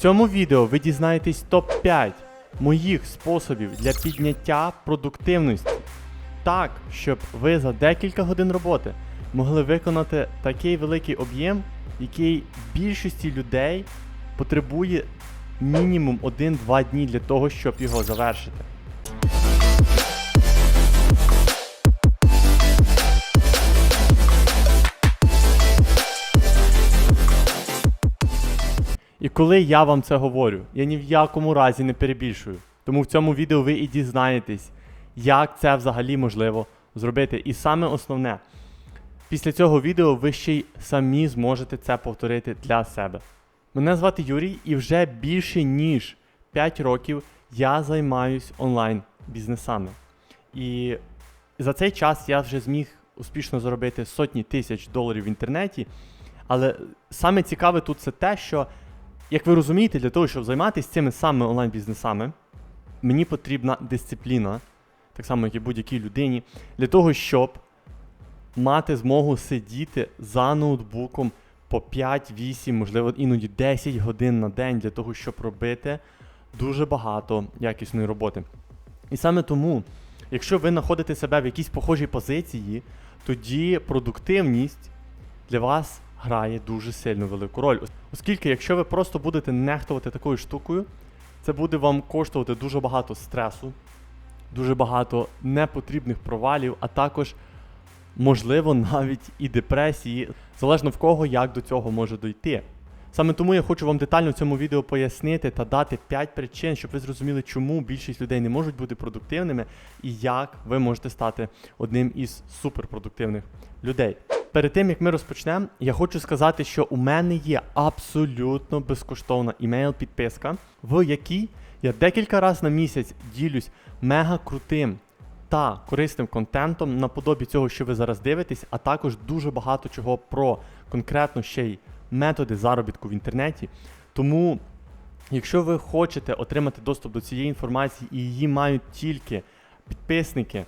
цьому відео ви дізнаєтесь топ-5 моїх способів для підняття продуктивності. Так, щоб ви за декілька годин роботи могли виконати такий великий об'єм, який більшості людей потребує мінімум 1-2 дні для того, щоб його завершити. І коли я вам це говорю, я ні в якому разі не перебільшую. Тому в цьому відео ви і дізнаєтесь, як це взагалі можливо зробити. І саме основне, після цього відео ви ще й самі зможете це повторити для себе. Мене звати Юрій, і вже більше ніж 5 років я займаюсь онлайн бізнесами. І за цей час я вже зміг успішно заробити сотні тисяч доларів в інтернеті. Але саме цікаве тут це те, що, як ви розумієте, для того, щоб займатися цими самими онлайн-бізнесами, мені потрібна дисципліна, так само, як і будь-якій людині, для того, щоб мати змогу сидіти за ноутбуком по 5, 8, можливо, іноді 10 годин на день для того, щоб робити дуже багато якісної роботи. І саме тому, якщо ви знаходите себе в якійсь похожій позиції, тоді продуктивність для вас грає дуже сильно велику роль. Оскільки, якщо ви просто будете нехтувати такою штукою, це буде вам коштувати дуже багато стресу, дуже багато непотрібних провалів, а також, можливо, навіть і депресії, залежно в кого як до цього може дойти. Саме тому я хочу вам детально в цьому відео пояснити та дати 5 причин, щоб ви зрозуміли, чому більшість людей не можуть бути продуктивними і як ви можете стати одним із суперпродуктивних людей. Перед тим як ми розпочнемо, я хочу сказати, що у мене є абсолютно безкоштовна імейл-підписка, в якій я декілька разів на місяць ділюсь мега крутим та корисним контентом наподобі цього, що ви зараз дивитесь, а також дуже багато чого про конкретно ще й методи заробітку в інтернеті. Тому, якщо ви хочете отримати доступ до цієї інформації і її мають тільки підписники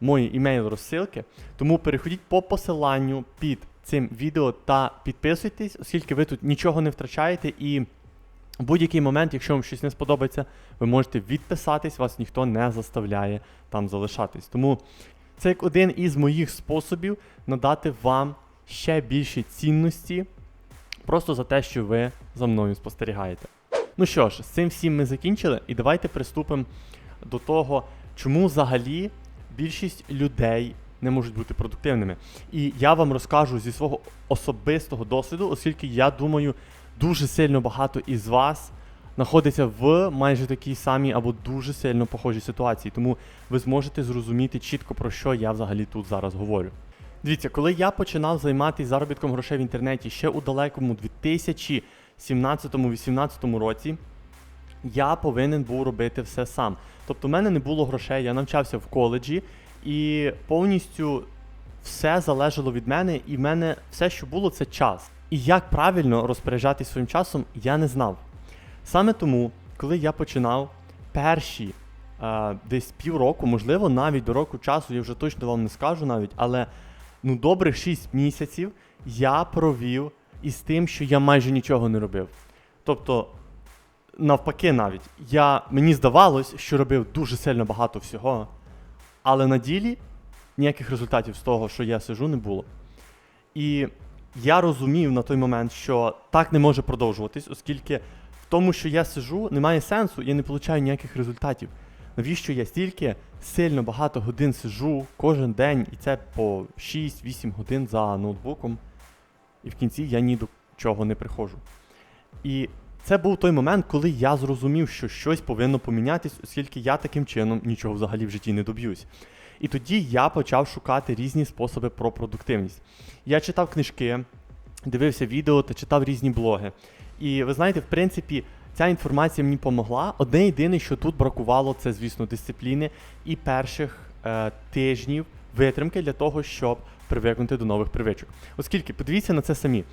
моєї імейл розсилки, тому переходіть по посиланню під цим відео та підписуйтесь, оскільки ви тут нічого не втрачаєте і. В будь-який момент, якщо вам щось не сподобається, ви можете відписатись, вас ніхто не заставляє там залишатись. Тому це як один із моїх способів надати вам ще більше цінності, просто за те, що ви за мною спостерігаєте. Ну що ж, з цим всім ми закінчили, і давайте приступимо до того, чому взагалі більшість людей не можуть бути продуктивними. І я вам розкажу зі свого особистого досвіду, оскільки я думаю, дуже сильно багато із вас знаходиться в майже такій самій або дуже сильно похожій ситуації. Тому ви зможете зрозуміти чітко про що я взагалі тут зараз говорю. Дивіться, коли я починав займатися заробітком грошей в інтернеті ще у далекому 2017-18 році, я повинен був робити все сам. Тобто, в мене не було грошей, я навчався в коледжі, і повністю все залежало від мене, і в мене все, що було, це час. І як правильно розпоряджатись своїм часом, я не знав. Саме тому, коли я починав перші е, десь півроку, можливо, навіть до року часу, я вже точно вам не скажу навіть, але ну добрих 6 місяців я провів із тим, що я майже нічого не робив. Тобто, навпаки, навіть я, мені здавалось, що робив дуже сильно багато всього, але на ділі ніяких результатів з того, що я сижу, не було. І я розумів на той момент, що так не може продовжуватись, оскільки в тому, що я сижу, немає сенсу, я не получаю ніяких результатів. Навіщо я стільки сильно багато годин сижу кожен день, і це по 6-8 годин за ноутбуком, і в кінці я ні до чого не приходжу. І це був той момент, коли я зрозумів, що щось повинно помінятись, оскільки я таким чином нічого взагалі в житті не доб'юсь. І тоді я почав шукати різні способи про продуктивність. Я читав книжки, дивився відео та читав різні блоги. І ви знаєте, в принципі, ця інформація мені допомогла. Одне єдине, що тут бракувало, це, звісно, дисципліни і перших е, тижнів витримки для того, щоб привикнути до нових привичок. Оскільки, подивіться на це самі.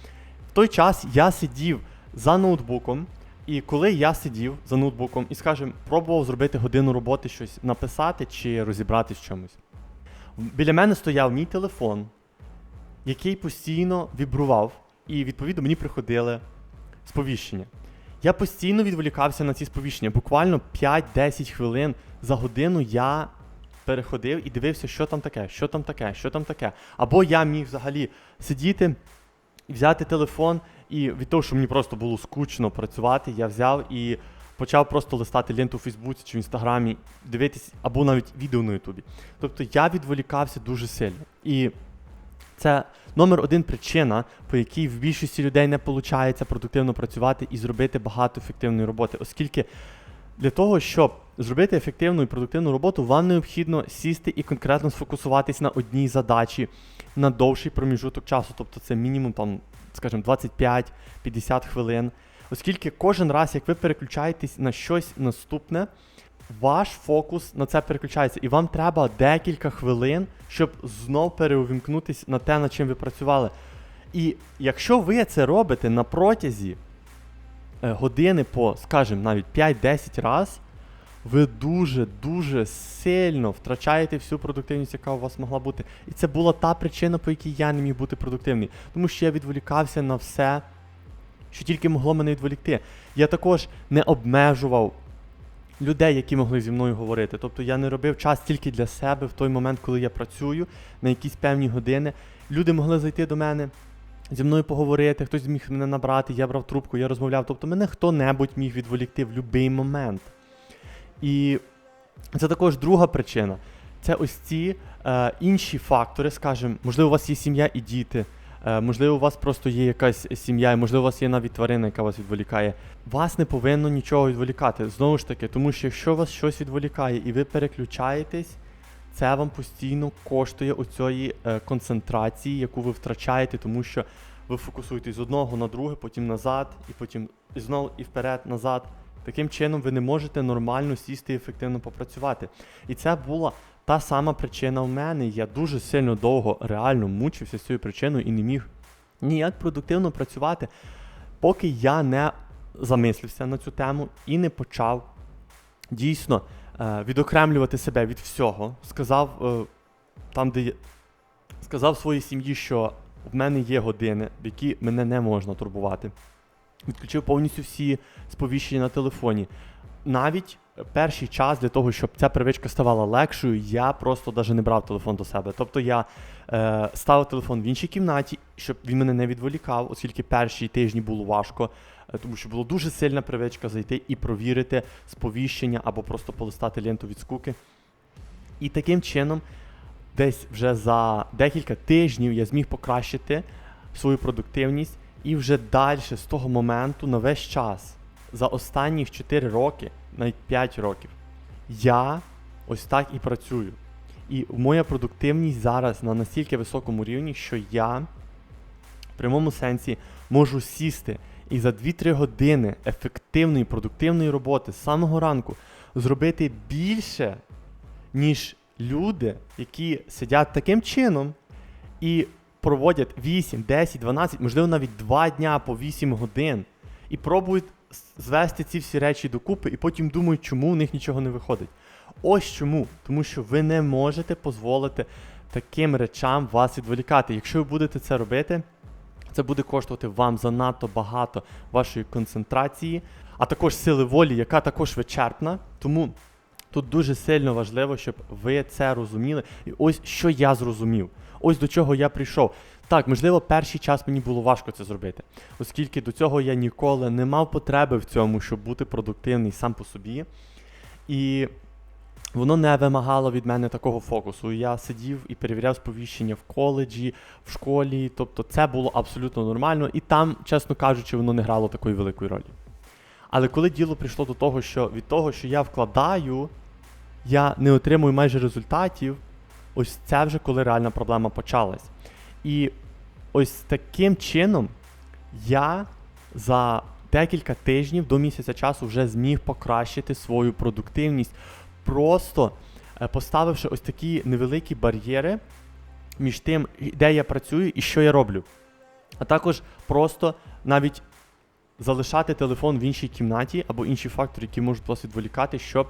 В той час я сидів за ноутбуком, і коли я сидів за ноутбуком і, скажімо, пробував зробити годину роботи, щось написати чи розібратись в чомусь. Біля мене стояв мій телефон, який постійно вібрував, і відповідно мені приходили сповіщення. Я постійно відволікався на ці сповіщення. Буквально 5-10 хвилин за годину я переходив і дивився, що там таке, що там таке, що там таке. Або я міг взагалі сидіти, взяти телефон, і від того, що мені просто було скучно працювати, я взяв і почав просто листати ленту у Фейсбуці чи в Інстаграмі, дивитись, або навіть відео на Ютубі. Тобто я відволікався дуже сильно. І це номер один причина, по якій в більшості людей не виходить продуктивно працювати і зробити багато ефективної роботи, оскільки для того, щоб зробити ефективну і продуктивну роботу, вам необхідно сісти і конкретно сфокусуватись на одній задачі на довший проміжуток часу, тобто це мінімум там, скажімо, 25-50 хвилин. Оскільки кожен раз, як ви переключаєтесь на щось наступне, ваш фокус на це переключається, і вам треба декілька хвилин, щоб знов переувімкнутися на те, над чим ви працювали. І якщо ви це робите на протязі години по, скажімо, навіть 5-10 раз, ви дуже-дуже сильно втрачаєте всю продуктивність, яка у вас могла бути. І це була та причина, по якій я не міг бути продуктивний. Тому що я відволікався на все, що тільки могло мене відволікти. Я також не обмежував людей, які могли зі мною говорити. Тобто я не робив час тільки для себе в той момент, коли я працюю на якісь певні години. Люди могли зайти до мене. Зі мною поговорити, хтось міг мене набрати, я брав трубку, я розмовляв. Тобто мене хто-небудь міг відволікти в будь-який момент. І це також друга причина. Це ось ці е, інші фактори, скажімо, можливо, у вас є сім'я і діти, е, можливо, у вас просто є якась сім'я, і можливо, у вас є навіть тварина, яка вас відволікає. Вас не повинно нічого відволікати. Знову ж таки, тому що якщо вас щось відволікає і ви переключаєтесь, це вам постійно коштує оцієї е, концентрації, яку ви втрачаєте, тому що ви фокусуєтесь з одного на друге, потім назад, і потім і знову і вперед, назад. Таким чином ви не можете нормально сісти і ефективно попрацювати. І це була та сама причина в мене. Я дуже сильно довго реально мучився з цією причиною і не міг ніяк продуктивно працювати, поки я не замислився на цю тему і не почав дійсно відокремлювати себе від всього. Сказав е, там, де сказав своїй сім'ї, що в мене є години, в які мене не можна турбувати. Відключив повністю всі сповіщення на телефоні. Навіть перший час для того, щоб ця привичка ставала легшою, я просто навіть не брав телефон до себе. Тобто я е, ставив телефон в іншій кімнаті, щоб він мене не відволікав, оскільки перші тижні було важко, е, тому що була дуже сильна привичка зайти і провірити сповіщення або просто полистати ленту від скуки. І таким чином, десь вже за декілька тижнів я зміг покращити свою продуктивність. І вже далі з того моменту на весь час, за останніх 4 роки, навіть 5 років, я ось так і працюю. І моя продуктивність зараз на настільки високому рівні, що я в прямому сенсі можу сісти і за 2-3 години ефективної продуктивної роботи з самого ранку зробити більше, ніж люди, які сидять таким чином і проводять 8, 10, 12, можливо, навіть 2 дня по 8 годин і пробують звести ці всі речі докупи, і потім думають, чому у них нічого не виходить. Ось чому. Тому що ви не можете дозволити таким речам вас відволікати. Якщо ви будете це робити, це буде коштувати вам занадто багато вашої концентрації, а також сили волі, яка також вичерпна. Тому тут дуже сильно важливо, щоб ви це розуміли. І ось що я зрозумів. Ось до чого я прийшов. Так, можливо, перший час мені було важко це зробити, оскільки до цього я ніколи не мав потреби в цьому, щоб бути продуктивний сам по собі. І воно не вимагало від мене такого фокусу. Я сидів і перевіряв сповіщення в коледжі, в школі. Тобто це було абсолютно нормально, і там, чесно кажучи, воно не грало такої великої ролі. Але коли діло прийшло до того, що від того, що я вкладаю, я не отримую майже результатів, ось це вже коли реальна проблема почалась. І ось таким чином я за декілька тижнів до місяця часу вже зміг покращити свою продуктивність, просто е, поставивши ось такі невеликі бар'єри між тим, де я працюю і що я роблю. А також просто навіть залишати телефон в іншій кімнаті або інші фактори, які можуть вас відволікати, щоб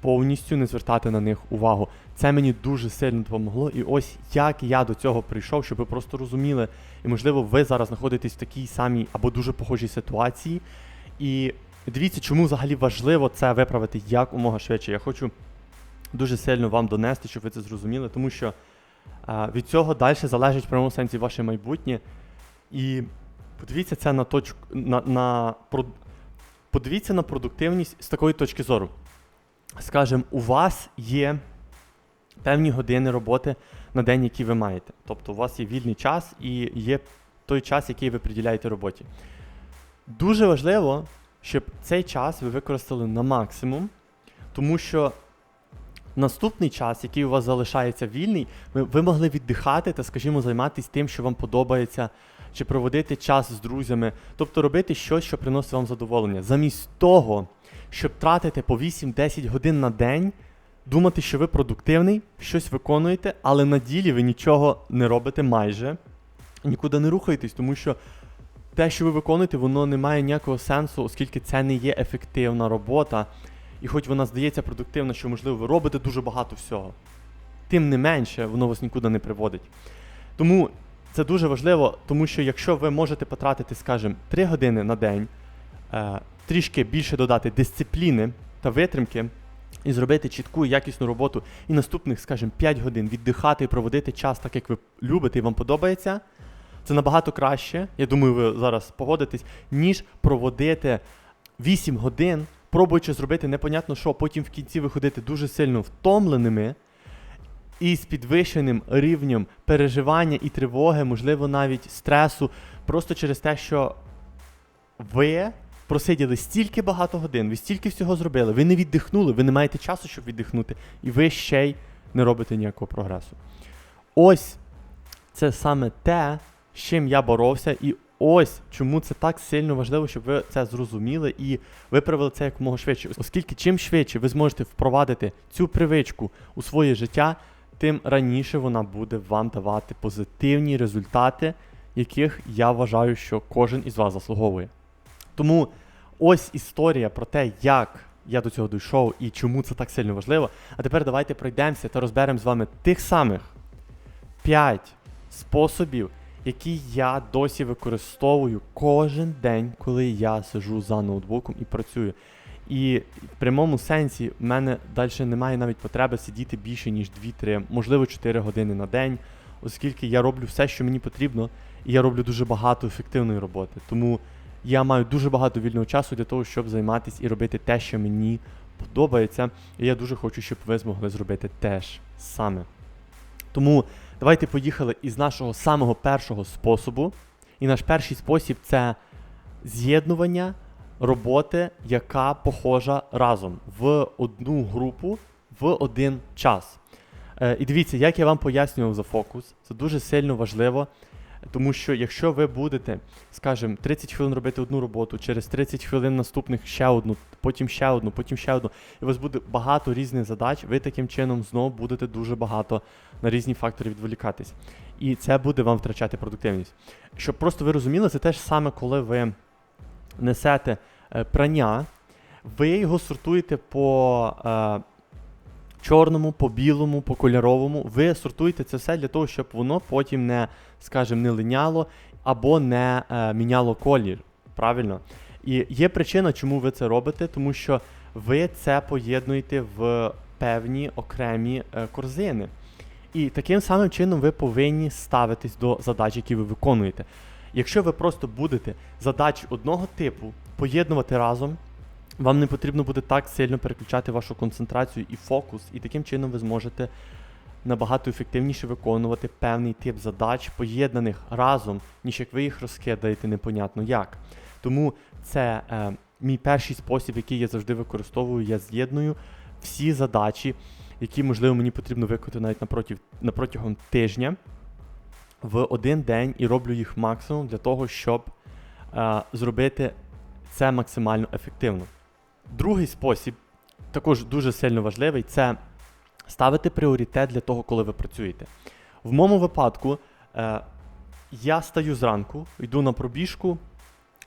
повністю не звертати на них увагу. Це мені дуже сильно допомогло. І ось як я до цього прийшов, щоб ви просто розуміли, і можливо, ви зараз знаходитесь в такій самій або дуже похожій ситуації. І дивіться, чому взагалі важливо це виправити якомога швидше. Я хочу дуже сильно вам донести, щоб ви це зрозуміли, тому що е, від цього далі залежить в прямому сенсі ваше майбутнє. І подивіться це на точку на, на подивіться на продуктивність з такої точки зору. Скажем, у вас є певні години роботи на день, які ви маєте. Тобто у вас є вільний час і є той час, який ви приділяєте роботі. Дуже важливо, щоб цей час ви використали на максимум, тому що наступний час, який у вас залишається вільний, ви могли віддихати та, скажімо, займатися тим, що вам подобається, чи проводити час з друзями, тобто робити щось, що приносить вам задоволення. Замість того, щоб тратити по 8-10 годин на день, думати, що ви продуктивний, щось виконуєте, але на ділі ви нічого не робите майже, нікуди не рухаєтесь, тому що те, що ви виконуєте, воно не має ніякого сенсу, оскільки це не є ефективна робота. І хоч вона здається продуктивна, що можливо ви робите дуже багато всього, тим не менше воно вас нікуди не приводить. Тому це дуже важливо, тому що якщо ви можете потратити, скажімо, 3 години на день, е, трішки більше додати дисципліни та витримки, і зробити чітку і якісну роботу, і наступних, скажімо, 5 годин віддихати і проводити час так, як ви любите і вам подобається, це набагато краще, я думаю, ви зараз погодитесь, ніж проводити 8 годин, пробуючи зробити непонятно що, потім в кінці виходити дуже сильно втомленими і з підвищеним рівнем переживання і тривоги, можливо, навіть стресу, просто через те, що ви просиділи стільки багато годин, ви стільки всього зробили, ви не віддихнули, ви не маєте часу, щоб віддихнути, і ви ще й не робите ніякого прогресу. Ось це саме те, з чим я боровся, і ось чому це так сильно важливо, щоб ви це зрозуміли і виправили це якомога швидше. Оскільки чим швидше ви зможете впровадити цю привичку у своє життя, тим раніше вона буде вам давати позитивні результати, яких я вважаю, що кожен із вас заслуговує. Тому ось історія про те, як я до цього дійшов і чому це так сильно важливо. А тепер давайте пройдемося та розберемо з вами тих самих 5 способів, які я досі використовую кожен день, коли я сижу за ноутбуком і працюю. І в прямому сенсі в мене далі немає навіть потреби сидіти більше, ніж 2-3, можливо, 4 години на день, оскільки я роблю все, що мені потрібно, і я роблю дуже багато ефективної роботи. Тому я маю дуже багато вільного часу для того, щоб займатися і робити те, що мені подобається. І я дуже хочу, щоб ви змогли зробити теж саме. Тому давайте поїхали із нашого самого першого способу. І наш перший спосіб це з'єднування роботи, яка похожа разом в одну групу в один час. Е, і дивіться, як я вам пояснював за фокус, це дуже сильно важливо. Тому що якщо ви будете, скажімо, 30 хвилин робити одну роботу, через 30 хвилин наступних ще одну, потім ще одну, потім ще одну, і у вас буде багато різних задач, ви таким чином знову будете дуже багато на різні фактори відволікатись. І це буде вам втрачати продуктивність. Щоб просто ви розуміли, це те ж саме, коли ви несете е, прання, ви його сортуєте по е, чорному, по білому, по кольоровому. Ви сортуєте це все для того, щоб воно потім не, скажімо, не линяло або не е, міняло колір. Правильно? І є причина, чому ви це робите, тому що ви це поєднуєте в певні окремі е, корзини. І таким самим чином ви повинні ставитись до задач, які ви виконуєте. Якщо ви просто будете задачі одного типу поєднувати разом, вам не потрібно буде так сильно переключати вашу концентрацію і фокус, і таким чином ви зможете набагато ефективніше виконувати певний тип задач, поєднаних разом, ніж як ви їх розкидаєте непонятно як. Тому це е, мій перший спосіб, який я завжди використовую, я з'єдную всі задачі, які, можливо, мені потрібно виконати навіть напротив, на протягом тижня в один день і роблю їх максимум для того, щоб е, зробити це максимально ефективно. Другий спосіб, також дуже сильно важливий, це ставити пріоритет для того, коли ви працюєте. В моєму випадку е, я стаю зранку, йду на пробіжку,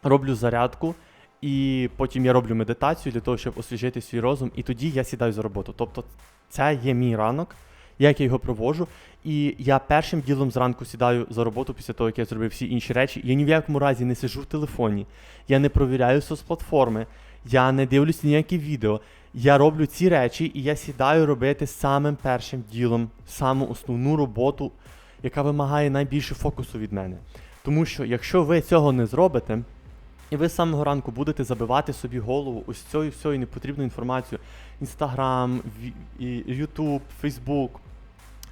роблю зарядку, і потім я роблю медитацію для того, щоб освіжити свій розум, і тоді я сідаю за роботу. Тобто це є мій ранок, як я його проводжу. І я першим ділом зранку сідаю за роботу після того, як я зробив всі інші речі. Я ні в якому разі не сиджу в телефоні, я не провіряю соцплатформи, я не дивлюсь ніякі відео. Я роблю ці речі, і я сідаю робити самим першим ділом, саму основну роботу, яка вимагає найбільше фокусу від мене. Тому що якщо ви цього не зробите, і ви з самого ранку будете забивати собі голову ось цією всією непотрібною інформацією, Інстаграм, Ютуб, Фейсбук,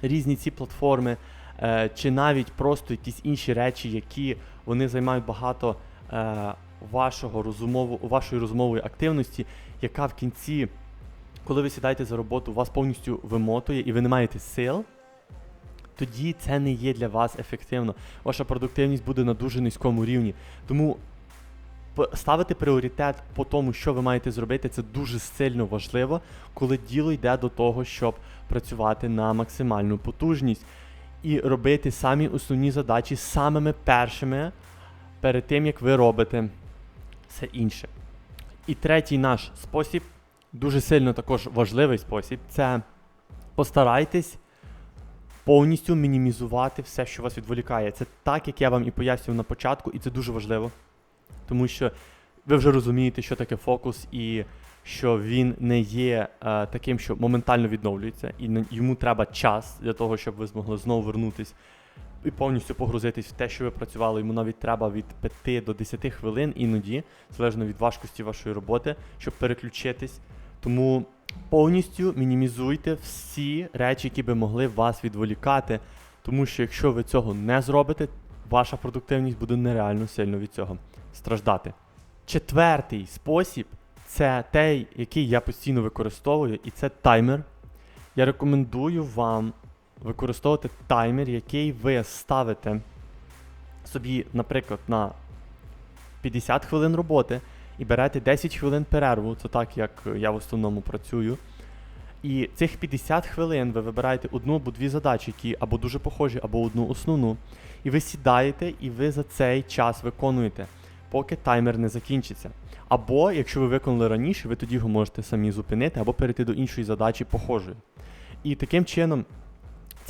різні ці платформи, е, чи навіть просто якісь інші речі, які вони займають багато е, вашого розумову, вашої розумової активності, яка в кінці, коли ви сідаєте за роботу, вас повністю вимотує і ви не маєте сил. Тоді це не є для вас ефективно. Ваша продуктивність буде на дуже низькому рівні. Тому ставити пріоритет по тому, що ви маєте зробити, це дуже сильно важливо, коли діло йде до того, щоб працювати на максимальну потужність і робити самі основні задачі самими першими перед тим, як ви робите все інше. І третій наш спосіб, дуже сильно також важливий спосіб, це постарайтесь повністю мінімізувати все, що вас відволікає. Це так, як я вам і пояснював на початку, і це дуже важливо, тому що ви вже розумієте, що таке фокус, і що він не є е, таким, що моментально відновлюється, і йому треба час для того, щоб ви змогли знову вернутись і повністю погрузитись в те, що ви працювали. Йому навіть треба від 5 до 10 хвилин іноді, залежно від важкості вашої роботи, щоб переключитись. Тому повністю мінімізуйте всі речі, які би могли вас відволікати. Тому що якщо ви цього не зробите, ваша продуктивність буде нереально сильно від цього страждати. Четвертий спосіб це той, який я постійно використовую, і це таймер. Я рекомендую вам використовувати таймер, який ви ставите собі, наприклад, на 50 хвилин роботи і берете 10 хвилин перерву, це так, як я в основному працюю. І цих 50 хвилин ви вибираєте одну або дві задачі, які або дуже похожі, або одну основну. І ви сідаєте, і ви за цей час виконуєте, поки таймер не закінчиться. Або, якщо ви виконали раніше, ви тоді його можете самі зупинити або перейти до іншої задачі похожої. І таким чином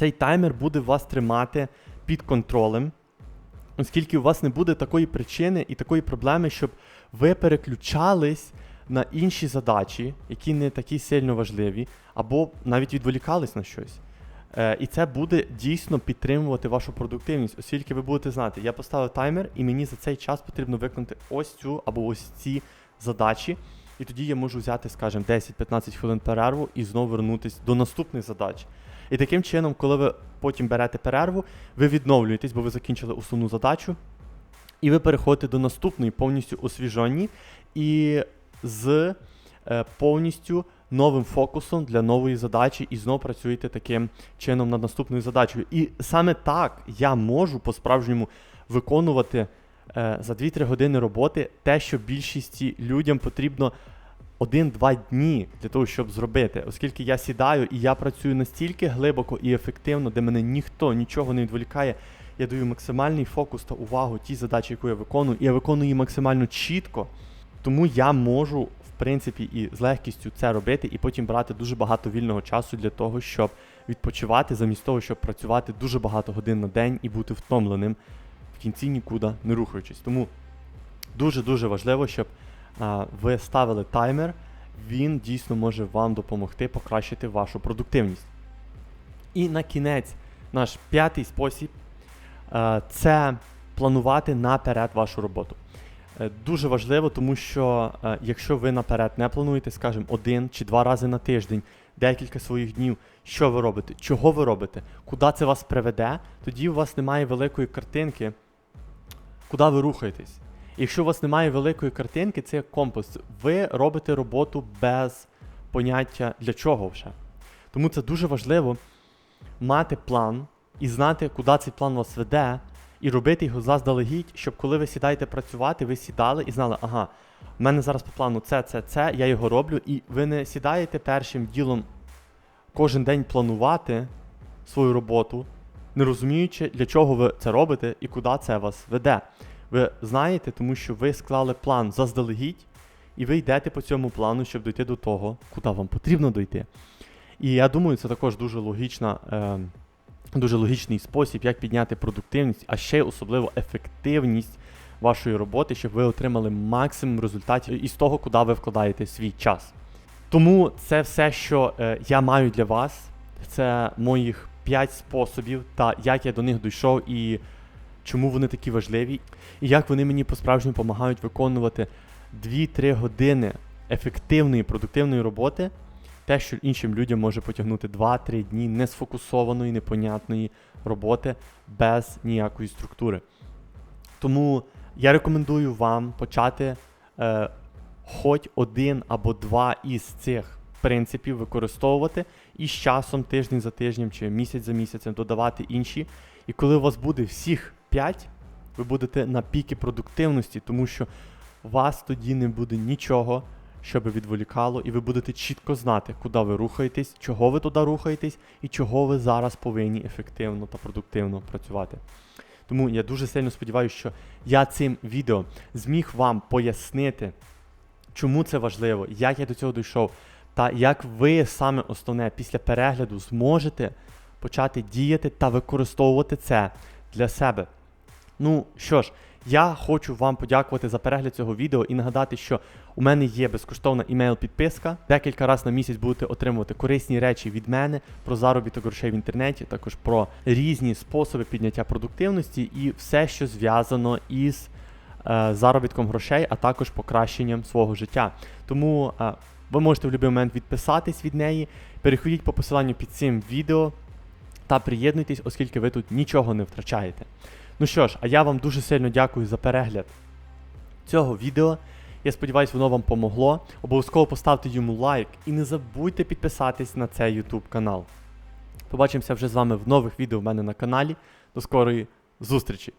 цей таймер буде вас тримати під контролем, оскільки у вас не буде такої причини і такої проблеми, щоб ви переключались на інші задачі, які не такі сильно важливі, або навіть відволікались на щось. Е, і це буде дійсно підтримувати вашу продуктивність, оскільки ви будете знати, я поставив таймер, і мені за цей час потрібно виконати ось цю або ось ці задачі. І тоді я можу взяти, скажімо, 10-15 хвилин перерву і знову вернутися до наступних задач. І таким чином, коли ви потім берете перерву, ви відновлюєтесь, бо ви закінчили основну задачу, і ви переходите до наступної повністю освіжені і з е, повністю новим фокусом для нової задачі, і знову працюєте таким чином над наступною задачею. І саме так я можу по-справжньому виконувати е, за 2-3 години роботи те, що більшості людям потрібно. Один-два дні для того, щоб зробити, оскільки я сідаю і я працюю настільки глибоко і ефективно, де мене ніхто нічого не відволікає. Я даю максимальний фокус та увагу тій задачі, яку я виконую, і я виконую її максимально чітко. Тому я можу, в принципі, і з легкістю це робити, і потім брати дуже багато вільного часу для того, щоб відпочивати, замість того, щоб працювати дуже багато годин на день і бути втомленим в кінці нікуди не рухаючись. Тому дуже-дуже важливо, щоб ви ставили таймер, він дійсно може вам допомогти покращити вашу продуктивність. І на кінець, наш п'ятий спосіб е, це планувати наперед вашу роботу. Е, Дуже важливо, тому що е, якщо ви наперед не плануєте, скажімо, один чи два рази на тиждень, декілька своїх днів, що ви робите, чого ви робите, куди це вас приведе, тоді у вас немає великої картинки, куди ви рухаєтесь. Якщо у вас немає великої картинки, це як компас. Ви робите роботу без поняття для чого вже. Тому це дуже важливо мати план і знати, куди цей план вас веде, і робити його заздалегідь, щоб коли ви сідаєте працювати, ви сідали і знали, ага, в мене зараз по плану це, це, це, я його роблю, і ви не сідаєте першим ділом кожен день планувати свою роботу, не розуміючи, для чого ви це робите і куди це вас веде. Ви знаєте, тому що ви склали план заздалегідь, і ви йдете по цьому плану, щоб дойти до того, куди вам потрібно дойти. І я думаю, це також дуже логічна. Е, Дуже логічний спосіб, як підняти продуктивність, а ще й особливо ефективність вашої роботи, щоб ви отримали максимум результатів із того, куди ви вкладаєте свій час. Тому це все, що е, я маю для вас. Це моїх 5 способів, та як я до них дійшов і чому вони такі важливі, і як вони мені по-справжньому допомагають виконувати 2-3 години ефективної, продуктивної роботи, те, що іншим людям може потягнути 2-3 дні несфокусованої, непонятної роботи без ніякої структури. Тому я рекомендую вам почати е, хоч один або два із цих принципів використовувати і з часом, тиждень за тижнем чи місяць за місяцем додавати інші. І коли у вас буде всіх 5, ви будете на піки продуктивності, тому що вас тоді не буде нічого, що би відволікало, і ви будете чітко знати, куди ви рухаєтесь, чого ви туди рухаєтесь, і чого ви зараз повинні ефективно та продуктивно працювати. Тому я дуже сильно сподіваюся, що я цим відео зміг вам пояснити, чому це важливо, як я до цього дійшов, та як ви саме основне після перегляду зможете почати діяти та використовувати це для себе. Ну що ж, я хочу вам подякувати за перегляд цього відео і нагадати, що у мене є безкоштовна імейл-підписка. Декілька разів на місяць будете отримувати корисні речі від мене про заробіток грошей в інтернеті, також про різні способи підняття продуктивності і все, що зв'язано із е, заробітком грошей, а також покращенням свого життя. Тому е, ви можете в будь-який момент відписатись від неї, переходіть по посиланню під цим відео та приєднуйтесь, оскільки ви тут нічого не втрачаєте. Ну що ж, а я вам дуже сильно дякую за перегляд цього відео. Я сподіваюся, воно вам помогло. Обов'язково поставте йому лайк і не забудьте підписатись на цей YouTube канал. Побачимося вже з вами в нових відео в мене на каналі. До скорої зустрічі!